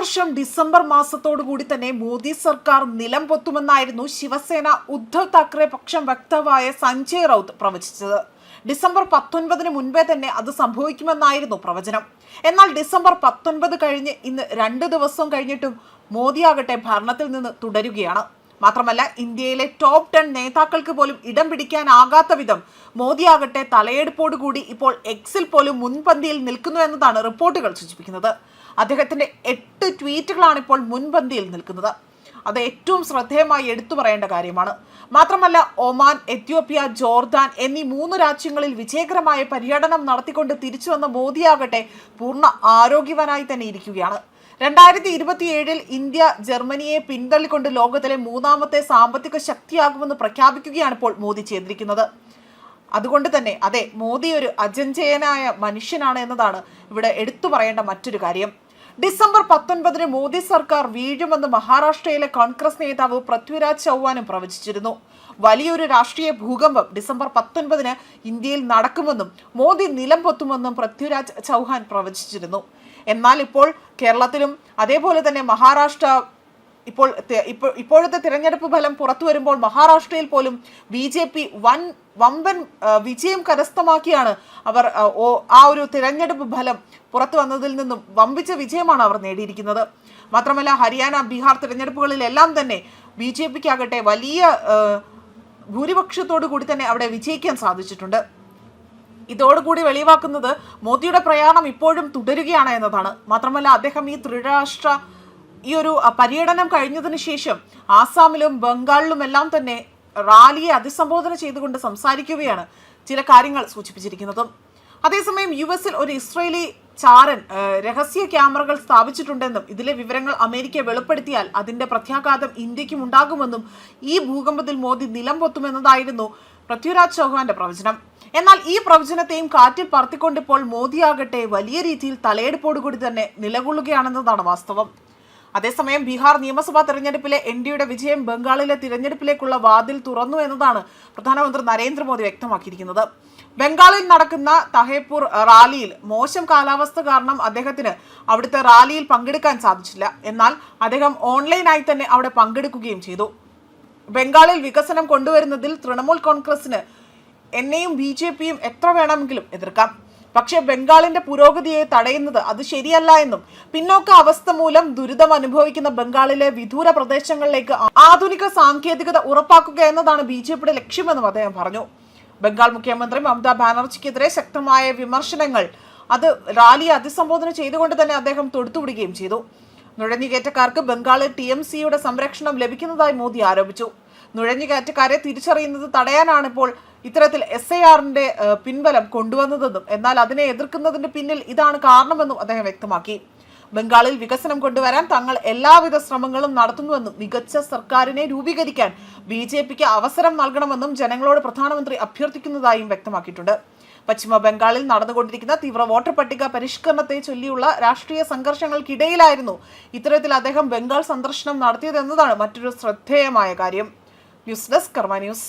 വർഷം ഡിസംബർ മാസത്തോടു കൂടി തന്നെ മോദി സർക്കാർ നിലം പൊത്തുമെന്നായിരുന്നു ശിവസേന ഉദ്ധവ് താക്കറെ പക്ഷം വക്താവായ സഞ്ജയ് റൌത്ത് പ്രവചിച്ചത്. ഡിസംബർ പത്തൊൻപതിന് മുൻപേ തന്നെ അത് സംഭവിക്കുമെന്നായിരുന്നു പ്രവചനം. എന്നാൽ ഡിസംബർ പത്തൊൻപത് കഴിഞ്ഞ് ഇന്ന് രണ്ട് ദിവസം കഴിഞ്ഞിട്ടും മോദിയാകട്ടെ ഭരണത്തിൽ നിന്ന് തുടരുകയാണ്. മാത്രമല്ല ഇന്ത്യയിലെ ടോപ്പ് ടെൻ നേതാക്കൾക്ക് പോലും ഇടം പിടിക്കാനാകാത്ത വിധം മോദിയാകട്ടെ തലയെടുപ്പോടുകൂടി ഇപ്പോൾ എക്സിൽ പോലും മുൻപന്തിയിൽ നിൽക്കുന്നു എന്നതാണ് റിപ്പോർട്ടുകൾ സൂചിപ്പിക്കുന്നത്. അദ്ദേഹത്തിന്റെ എട്ട് ട്വീറ്റുകളാണ് ഇപ്പോൾ മുൻപന്തിയിൽ നിൽക്കുന്നത്. അത് ഏറ്റവും ശ്രദ്ധേയമായി എടുത്തു പറയേണ്ട കാര്യമാണ്. മാത്രമല്ല ഒമാൻ എത്യോപ്യ ജോർദാൻ എന്നീ മൂന്ന് രാജ്യങ്ങളിൽ വിജയകരമായ പര്യടനം നടത്തിക്കൊണ്ട് തിരിച്ചു വന്ന മോദിയാകട്ടെ പൂർണ ആരോഗ്യവാനായി തന്നെ ഇരിക്കുകയാണ്. രണ്ടായിരത്തി ഇരുപത്തിയേഴിൽ ഇന്ത്യ ജർമ്മനിയെ പിന്തള്ളിക്കൊണ്ട് ലോകത്തിലെ മൂന്നാമത്തെ സാമ്പത്തിക ശക്തിയാകുമെന്ന് പ്രഖ്യാപിക്കുകയാണ് ഇപ്പോൾ മോദി ചെയ്തിരിക്കുന്നത്. അതുകൊണ്ട് തന്നെ അതെ മോദി ഒരു അജഞ്ചയനായ മനുഷ്യനാണ് എന്നതാണ് ഇവിടെ എടുത്തു പറയേണ്ട മറ്റൊരു കാര്യം. ഡിസംബർ പത്തൊൻപതിന് മോദി സർക്കാർ വീഴുമെന്ന് മഹാരാഷ്ട്രയിലെ കോൺഗ്രസ് നേതാവ് പൃഥ്വിരാജ് ചൗഹാനും പ്രവചിച്ചിരുന്നു. വലിയൊരു രാഷ്ട്രീയ ഭൂകമ്പം ഡിസംബർ പത്തൊൻപതിന് ഇന്ത്യയിൽ നടക്കുമെന്നും മോദി നിലം പൊത്തുമെന്നും പൃഥ്വിരാജ് ചൗഹാൻ പ്രവചിച്ചിരുന്നു. എന്നാൽ ഇപ്പോൾ കേരളത്തിലും അതേപോലെ തന്നെ മഹാരാഷ്ട്ര ഇപ്പോൾ ഇപ്പോൾ ഇപ്പോഴത്തെ തിരഞ്ഞെടുപ്പ് ഫലം പുറത്തു വരുമ്പോൾ മഹാരാഷ്ട്രയിൽ പോലും ബി ജെ പി വൻ വമ്പൻ വിജയം കരസ്ഥമാക്കിയാണ് അവർ ആ ഒരു തിരഞ്ഞെടുപ്പ് ഫലം പുറത്തു വന്നതിൽ നിന്നും വമ്പിച്ച വിജയമാണ് അവർ നേടിയിരിക്കുന്നത്. മാത്രമല്ല ഹരിയാന ബീഹാർ തിരഞ്ഞെടുപ്പുകളിലെല്ലാം തന്നെ ബി ജെ പിക്കാകട്ടെ വലിയ ഭൂരിപക്ഷത്തോടു കൂടി തന്നെ അവിടെ വിജയിക്കാൻ സാധിച്ചിട്ടുണ്ട്. ഇതോടുകൂടി വെളിവാക്കുന്നത് മോദിയുടെ പ്രയാണം ഇപ്പോഴും തുടരുകയാണ് എന്നതാണ്. മാത്രമല്ല അദ്ദേഹം ഈ ത്രിരാഷ്ട്ര ഈ ഒരു പര്യടനം കഴിഞ്ഞതിന് ശേഷം ആസാമിലും ബംഗാളിലും എല്ലാം തന്നെ റാലിയെ അഭിസംബോധന ചെയ്തുകൊണ്ട് സംസാരിക്കുകയാണ് ചില കാര്യങ്ങൾ സൂചിപ്പിച്ചിരിക്കുന്നതും. അതേസമയം യു എസിൽ ഒരു ഇസ്രയേലി ചാരൻ രഹസ്യ ക്യാമറകൾ സ്ഥാപിച്ചിട്ടുണ്ടെന്നും ഇതിലെ വിവരങ്ങൾ അമേരിക്ക വെളിപ്പെടുത്തിയാൽ അതിന്റെ പ്രത്യാഘാതം ഇന്ത്യക്കും ഉണ്ടാകുമെന്നും ഈ ഭൂകമ്പത്തിൽ മോദി നിലം പൊത്തുമെന്നതായിരുന്നു പൃഥ്വിരാജ് ചൗഹാന്റെ പ്രവചനം. എന്നാൽ ഈ പ്രവചനത്തെയും കാറ്റിൽ പറത്തിക്കൊണ്ടിപ്പോൾ മോദിയാകട്ടെ വലിയ രീതിയിൽ തലയെടുപ്പോടുകൂടി തന്നെ നിലകൊള്ളുകയാണെന്നതാണ് വാസ്തവം. അതേസമയം ബീഹാർ നിയമസഭാ തെരഞ്ഞെടുപ്പിലെ എൻ ഡിയുടെ വിജയം ബംഗാളിലെ തിരഞ്ഞെടുപ്പിലേക്കുള്ള വാതിൽ തുറന്നു എന്നതാണ് പ്രധാനമന്ത്രി നരേന്ദ്രമോദി വ്യക്തമാക്കിയിരിക്കുന്നത്. ബംഗാളിൽ നടക്കുന്ന തഹേപൂർ റാലിയിൽ മോശം കാലാവസ്ഥ കാരണം അദ്ദേഹത്തിന് അവിടുത്തെ റാലിയിൽ പങ്കെടുക്കാൻ സാധിച്ചില്ല. എന്നാൽ അദ്ദേഹം ഓൺലൈനായി തന്നെ അവിടെ പങ്കെടുക്കുകയും ചെയ്തു. ബംഗാളിൽ വികസനം കൊണ്ടുവരുന്നതിൽ തൃണമൂൽ കോൺഗ്രസിന് എന്നെയും ബി എത്ര വേണമെങ്കിലും എതിർക്കാം. പക്ഷേ ബംഗാളിന്റെ പുരോഗതിയെ തടയുന്നത് അത് ശരിയല്ല എന്നും പിന്നോക്ക അവസ്ഥ മൂലം ദുരിതം അനുഭവിക്കുന്ന ബംഗാളിലെ വിദൂര പ്രദേശങ്ങളിലേക്ക് ആധുനിക സാങ്കേതികത ഉറപ്പാക്കുക എന്നതാണ് ബി ജെ പിയുടെ ലക്ഷ്യമെന്നും അദ്ദേഹം പറഞ്ഞു. ബംഗാൾ മുഖ്യമന്ത്രി മമതാ ബാനർജിക്കെതിരെ ശക്തമായ വിമർശനങ്ങൾ അത് റാലിയെ അതിസംബോധന ചെയ്തുകൊണ്ട് തന്നെ അദ്ദേഹം തൊടുത്തുവിടുകയും ചെയ്തു. നുഴഞ്ഞുകയറ്റക്കാർക്ക് ബംഗാളിൽ ടി എം സിയുടെ സംരക്ഷണം ലഭിക്കുന്നതായി മോദി ആരോപിച്ചു. നുഴഞ്ഞുകയറ്റക്കാരെ തിരിച്ചറിയുന്നത് തടയാനാണ് ഇപ്പോൾ ഇത്തരത്തിൽ എസ് ഐ ആറിന്റെ പിൻബലം കൊണ്ടുവന്നതെന്നും എന്നാൽ അതിനെ എതിർക്കുന്നതിന്റെ പിന്നിൽ ഇതാണ് കാരണമെന്നും അദ്ദേഹം വ്യക്തമാക്കി. ബംഗാളിൽ വികസനം കൊണ്ടുവരാൻ തങ്ങൾ എല്ലാവിധ ശ്രമങ്ങളും നടത്തുന്നുവെന്നും മികച്ച സർക്കാരിനെ രൂപീകരിക്കാൻ ബി അവസരം നൽകണമെന്നും ജനങ്ങളോട് പ്രധാനമന്ത്രി അഭ്യർത്ഥിക്കുന്നതായും വ്യക്തമാക്കിയിട്ടുണ്ട്. പശ്ചിമ ബംഗാളിൽ നടന്നുകൊണ്ടിരിക്കുന്ന തീവ്ര വോട്ടർ പട്ടിക പരിഷ്കരണത്തെ ചൊല്ലിയുള്ള രാഷ്ട്രീയ സംഘർഷങ്ങൾക്കിടയിലായിരുന്നു ഇത്തരത്തിൽ അദ്ദേഹം ബംഗാൾ സന്ദർശനം നടത്തിയതെന്നതാണ് മറ്റൊരു ശ്രദ്ധേയമായ കാര്യം. News desk Karma news.